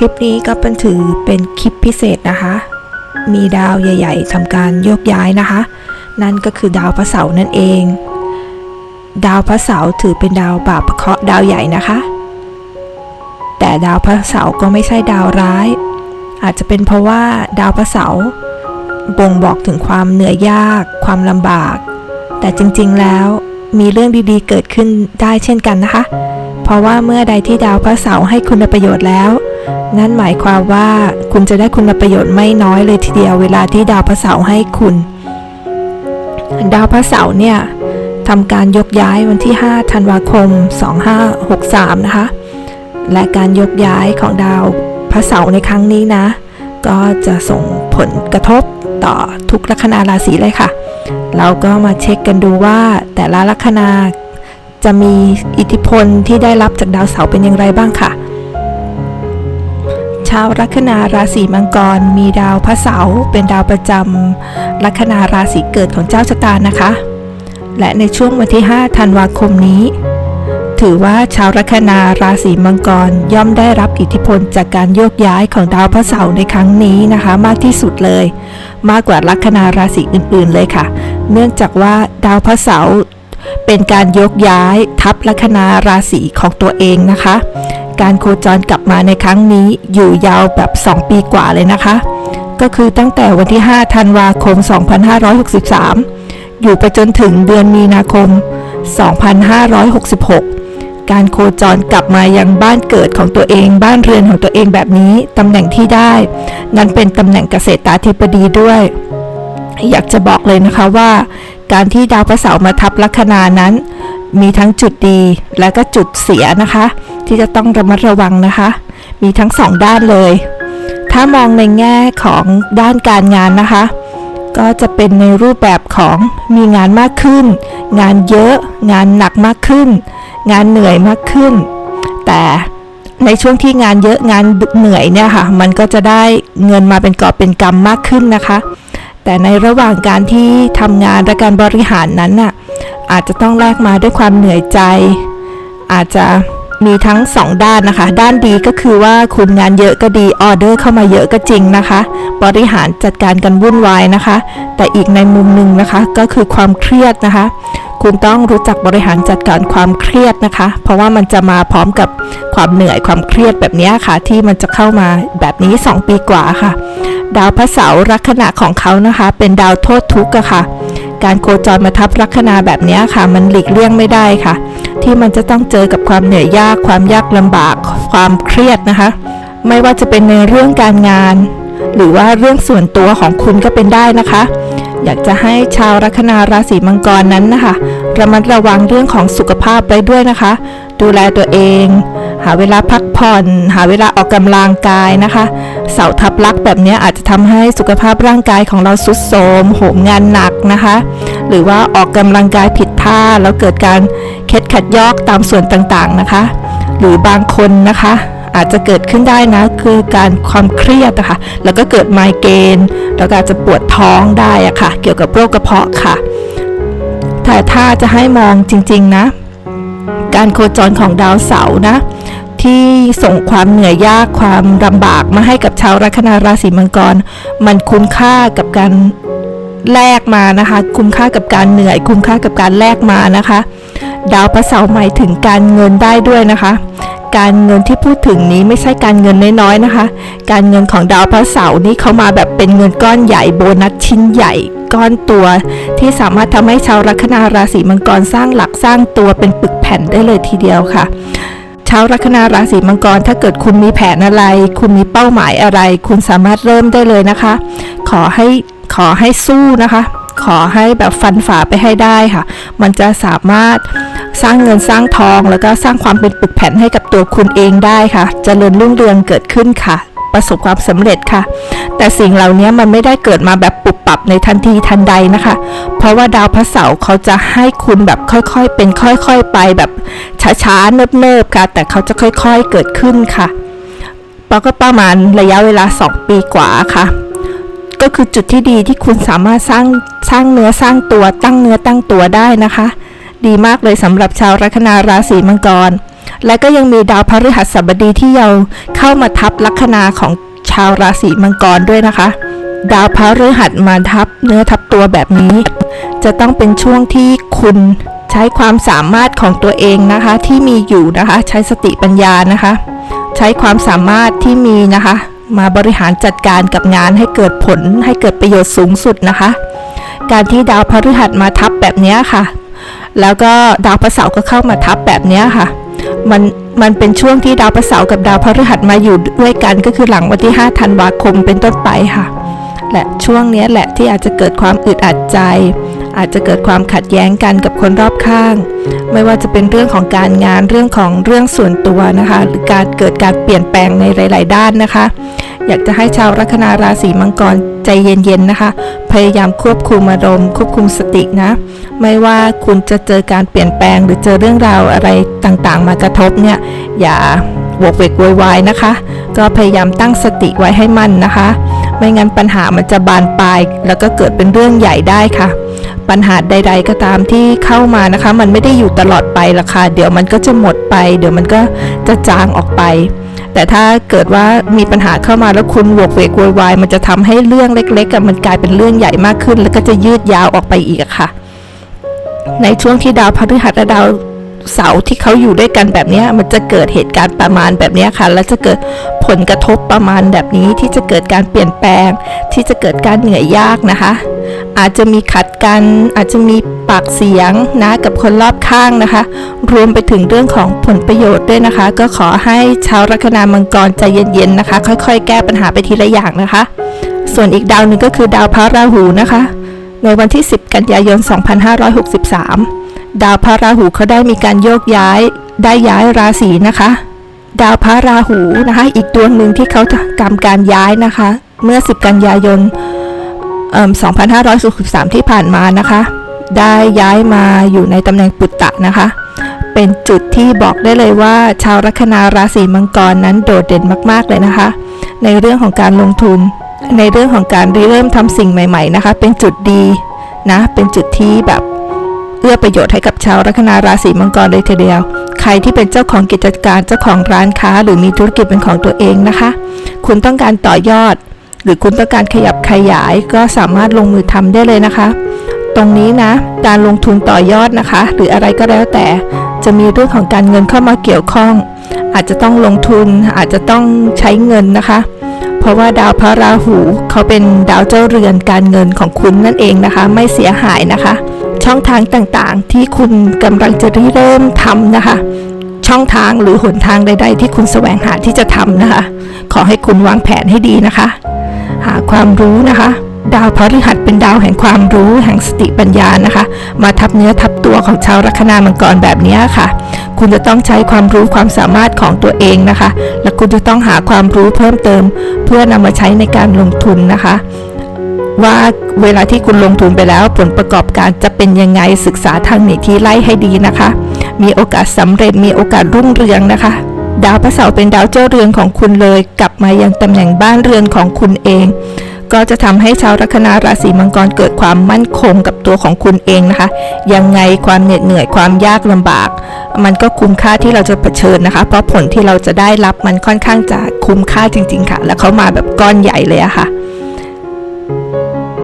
คลิปนี้ก็เป็นถือเป็นคลิปพิเศษนะคะ มีดาวใหญ่ ๆทำการโยกย้ายนะคะ นั่นก็คือดาวพระเสาร์นั่นเอง ดาวพระเสาร์ถือเป็นดาวบาปเคราะห์ดาวใหญ่นะคะ แต่ดาวพระเสาร์ก็ไม่ใช่ดาวร้าย อาจจะเป็นเพราะว่าดาวพระเสาร์บ่งบอกถึงความเหนื่อยยาก ความลำบาก แต่จริงๆแล้วมีเรื่องดีๆ เกิดขึ้นได้เช่นกันนะคะ เพราะว่าเมื่อใดที่ดาวพระเสาร์ให้คุณประโยชน์แล้ว นั่นหมายความว่าคุณจะได้คุณประโยชน์ไม่น้อยเลยทีเดียวเวลาที่ดาวพระเสาร์ให้คุณ ดาวพระเสาร์เนี่ยทำการยกย้ายวันที่ 5 ธันวาคม 2563 นะคะ และการยกย้ายของดาวพระเสาร์ในครั้งนี้นะ ก็จะส่งผลกระทบต่อทุกลัคนาราศีเลยค่ะ เราก็มาเช็คกันดูว่าแต่ละลัคนาจะมีอิทธิพลที่ได้รับจากดาวเสาร์เป็นอย่างไรบ้างค่ะาวลัคนาราศีมังกร มีดาวพระเสาร์เป็นดาวประจำลัคนาราศีเกิดของเจ้าชะตานะคะ และในช่วงวันที่ 5 ธันวาคมนี้ ถือว่าชาวลัคนาราศีมังกรย่อมได้รับอิทธิพลจากการโยกย้ายของดาวพระเสาร์ในครั้งนี้นะคะ มากที่สุดเลย มากกว่าลัคนาราศีอื่นๆเลยค่ะ เนื่องจากว่าดาวพระเสาร์เป็นการยกย้ายทับลัคนาราศีของตัวเองนะคะ การโคจรกลับมาในครั้งนี้อยู่ยาวแบบ 2 ปีกว่าเลยนะคะ ก็คือตั้งแต่วันที่ 5 ธันวาคม 2563 อยู่ไปจนถึงเดือนมีนาคม 2566 การโคจรกลับมายังบ้านเกิดของตัวเอง บ้านเรือนของตัวเองแบบนี้ตำแหน่งที่ได้ นั้นเป็นตำแหน่งเกษตราธิบดีด้วย อยากจะบอกเลยนะคะว่า การที่ดาวพระเสาร์มาทับลัคนานั้นมีทั้งจุดดีและก็จุดเสียนะคะ ที่จะต้องระมัดระวังนะคะ มีทั้งสองด้านเลย ถ้ามองในแง่ของด้านการงานนะคะ ก็จะเป็นในรูปแบบของมีงานมากขึ้น งานเยอะ งานหนักมากขึ้น งานเหนื่อยมากขึ้น แต่ในช่วงที่งานเยอะงานเหนื่อยเนี่ยค่ะ มันก็จะได้เงินมาเป็นกอบเป็นกำมากขึ้นนะคะ แต่ในระหว่างการที่ทำงานและการบริหารนั้นน่ะอาจจะต้องแลกมาด้วยความเหนื่อยใจ อาจจะ มีทั้งสองด้านนะคะ ด้านดีก็คือว่าคุณงานเยอะก็ดีออเดอร์เข้ามาเยอะก็จริงนะคะ บริหารจัดการกันวุ่นวายนะคะ แต่อีกในมุมหนึ่งนะคะก็คือความเครียดนะคะ คุณต้องรู้จักบริหารจัดการความเครียดนะคะ เพราะว่ามันจะมาพร้อมกับความเหนื่อยความเครียดแบบนี้ค่ะ ที่มันจะเข้ามาแบบนี้ 2 ปีกว่าค่ะ ดาวพระเสาร์ลัคนาของเขานะคะ เป็นดาวโทษทุกข์ค่ะ การโคจรมาทับลัคนาแบบนี้ค่ะ มันหลีกเลี่ยงไม่ได้ค่ะ ที่มันจะต้องเจอกับความเหนื่อยยาก ความยากลำบาก ความเครียดนะคะ ไม่ว่าจะเป็นในเรื่องการงาน หรือว่าเรื่องส่วนตัวของคุณก็เป็นได้นะคะ อยากจะให้ชาวลัคนาราศีมังกรนั้นนะคะระมัดระวังเรื่องของสุขภาพไปด้วยนะคะ ดูแลตัวเอง หาเวลาพักผ่อน หาเวลาออกกำลังกายนะคะ เสาทับลักแบบนี้อาจจะทำให้สุขภาพร่างกายของเราสุดโทรมโหมงานหนักนะคะ หรือว่าออกกำลังกายผิดท่าแล้วเกิดการเคล็ดขัดยอกตามส่วนต่างๆนะคะ หรือบางคนนะคะอาจจะเกิดขึ้นได้นะคือการความเครียดนะคะแล้วก็เกิดไมเกรนแล้วก็อาจจะปวดท้องได้อะค่ะ เกี่ยวกับโรคกระเพาะค่ะ แต่ถ้าจะให้มองจริงๆนะ การโคจรของดาวเสาร์นะ ที่ส่งความเหนื่อยยากความลำบากมาให้กับชาวลัคนาราศีมังกร มันคุ้มค่ากับการ แลกมานะคะ คุ้มค่ากับการเหนื่อย คุ้มค่ากับการแลกมานะคะ ดาวพระเสาร์หมายถึงการเงินได้ด้วยนะคะ การเงินที่พูดถึงนี้ไม่ใช่การเงินน้อยๆนะคะ การเงินของดาวพระเสาร์นี่เขามาแบบเป็นเงินก้อนใหญ่โบนัสชิ้นใหญ่ก้อนตัว ที่สามารถทำให้ชาวลัคนาราศีมังกรสร้างหลักสร้างตัวเป็นปึกแผ่นได้เลยทีเดียวค่ะชาวลัคนาราศีมังกรถ้าเกิดคุณมีแผนอะไร คุณมีเป้าหมายอะไร คุณสามารถเริ่มได้เลยนะคะ ขอให้ ขอให้สู้นะคะ ขอให้แบบฟันฝ่าไปให้ได้ค่ะ มันจะสามารถสร้างเงินสร้างทอง แล้วก็สร้างความเป็นปึกแผ่นให้กับตัวคุณเองได้ค่ะจเจริญรุ่งเรืองเกิดขึ้นค่ะ ประสบความสำเร็จค่ะ แต่สิ่งเหล่านี้มันไม่ได้เกิดมาแบบปุบปับในทันทีทันใดนะคะ เพราะว่าดาวพระเสาร์เขาจะให้คุณแบบค่อยๆ เป็นค่อยๆ ไปแบบช้าๆเนิบๆค่ะ แต่เขาจะค่อยๆเกิดขึ้นค่ะปก็ประมาณระยะเวลา 2 ปีกว่าค่ะ ก็คือจุดที่ดีที่คุณสามารถสร้างสร้างเนื้อสร้างตัวตั้งเนื้อตั้งตัวได้นะคะ ดีมากเลยสำหรับชาวลัคนาราศีมังกร และก็ยังมีดาวพฤหัสบดีที่ยาเข้ามาทับลัคนาของชาวราศีมังกรด้วยนะคะ ดาวพฤหัสมาทับเนื้อทับตัวแบบนี้ จะต้องเป็นช่วงที่คุณใช้ความสามารถของตัวเองนะคะที่มีอยู่นะคะ ใช้สติปัญญานะคะ ใช้ความสามารถที่มีนะคะ มาบริหารจัดการกับงานให้เกิดผลให้เกิดประโยชน์สูงสุดนะคะ การที่ดาวพฤหัสมาทับแบบนี้ค่ะ แล้วก็ดาวพระเสาร์ก็เข้ามาทับแบบนี้ค่ะ มันมันเป็นช่วงที่ดาวพระเสาร์กับดาวพฤหัสมาอยู่ด้วยกันก็คือหลังวันที่ 5 ธันวาคมเป็นต้นไปค่ะ และช่วงนี้แหละที่อาจจะเกิดความอึดอัดใจ อาจจะเกิดความขัดแย้งกันกับคนรอบข้าง ไม่ว่าจะเป็นเรื่องของการงานเรื่องของเรื่องส่วนตัวนะคะ หรือการเกิดการเปลี่ยนแปลงในหลาย ๆ ด้านนะคะ อยากจะให้ชาวลัคนาราศีมังกรใจเย็น ๆ นะคะ พยายามควบคุมอารมณ์ควบคุมสตินะ ไม่ว่าคุณจะเจอการเปลี่ยนแปลง หรือเจอเรื่องราวอะไรต่างๆ มากระทบเนี่ยอย่าวกเวกโวยวายนะคะ ก็พยายามตั้งสติไว้ให้มั่นนะคะ ไม่งั้นปัญหามันจะบานปลาย แล้วก็เกิดเป็นเรื่องใหญ่ได้ค่ะ ปัญหาใด ๆ ก็ตามที่เข้ามานะคะ มันไม่ได้อยู่ตลอดไปละค่ะเดี๋ยวมันก็จะหมดไป เดี๋ยวมันก็จะจางออกไป แต่ถ้าเกิดว่ามีปัญหาเข้ามาแล้วคุณวกเวกวยวายมันจะทำให้เรื่องเล็กๆมันกลายเป็นเรื่องใหญ่มากขึ้น แล้วก็จะยืดยาวออกไปอีกค่ะ ในช่วงที่ดาวพฤหัสและดาว เสาที่เขาอยู่ด้วยกันแบบนี้มันจะเกิดเหตุการณ์ประมาณแบบนี้ค่ะ แล้วจะเกิดผลกระทบประมาณแบบนี้ที่จะเกิดการเปลี่ยนแปลง ที่จะเกิดการเหนื่อยยากนะคะ อาจจะมีขัดกันอาจจะมีปากเสียงนะกับคนรอบข้างนะคะ รวมไปถึงเรื่องของผลประโยชน์ด้วยนะคะ ก็ขอให้ชาวลัคนามังกรใจเย็นๆนะคะ ค่อยๆ แก้ปัญหาไปทีละอย่างนะคะ ส่วนอีกดาวหนึ่งก็คือดาวพระราหูนะคะ ในวันที่ 10 กันยายน 2563 ดาวพระราหูเขาได้มีการโยกย้าย ได้ย้ายราศีนะคะ ดาวพระราหูนะคะ อีกดวงหนึ่งที่เขาจะกำการย้ายนะคะ เมื่อ 10 กันยายนเอิ่ม2563 ที่ผ่านมานะคะ ได้ย้ายมาอยู่ในตำแหน่งปุตตะนะคะ เป็นจุดที่บอกได้เลยว่า ชาวลัคนาราศีมังกรนั้นโดดเด่นมาก ๆ เลยนะคะ ในเรื่องของการลงทุน ในเรื่องของการเริ่มทำสิ่งใหม่ ๆ นะคะ เป็นจุดดีนะ เป็นจุดที่แบบ เอื้อประโยชน์ให้กับชาวลัคนาราศีมังกรเลยทีเดียว ใครที่เป็นเจ้าของกิจการเจ้าของร้านค้า หรือมีธุรกิจเป็นของตัวเองนะคะ คุณต้องการต่อยอด หรือคุณต้องการขยับขยายก็สามารถลงมือทำได้เลยนะคะ ตรงนี้นะการลงทุนต่อยอดนะคะ หรืออะไรก็แล้วแต่จะมีเรื่องของการเงินเข้ามาเกี่ยวข้อง อาจจะต้องลงทุนอาจจะต้องใช้เงินนะคะ เพราะว่าดาวพระราหูเขาเป็นดาวเจ้าเรือนการเงินของคุณนั่นเองนะคะ ไม่เสียหายนะคะ ช่องทางต่างๆ ที่คุณกำลังจะเริ่มทำนะคะ ช่องทางหรือหนทางใด ๆ ที่คุณแสวงหาที่จะทำนะคะ ขอให้คุณวางแผนให้ดีนะคะ หาความรู้นะคะ ดาวพฤหัสเป็นดาวแห่งความรู้แห่งสติปัญญานะคะ มาทับเนื้อทับตัวของชาวลัคนามังกรแบบนี้ค่ะ คุณจะต้องใช้ความรู้ความสามารถของตัวเองนะคะ และคุณจะต้องหาความรู้เพิ่มเติม เพื่อนำมาใช้ในการลงทุนนะคะ ว่าเวลาที่คุณลงทุนไปแล้วผลประกอบการจะเป็นยังไงศึกษาทางหนีทีไล่ให้ดีนะคะ มีโอกาสสำเร็จมีโอกาสรุ่งเรืองนะคะ ดาวพระเสาร์เป็นดาวเจ้าเรือนของคุณเลย กลับมายังตำแหน่งบ้านเรือนของคุณเอง ก็จะทำให้ชาวลัคนาราศีมังกรเกิดความมั่นคงกับตัวของคุณเองนะคะ ยังไงความเหน็ดเหนื่อยความยากลำบาก มันก็คุ้มค่าที่เราจะเผชิญนะคะ เพราะผลที่เราจะได้รับมันค่อนข้างจะคุ้มค่าจริง ๆ ค่ะ แล้วเขามาแบบก้อนใหญ่เลยอะค่ะ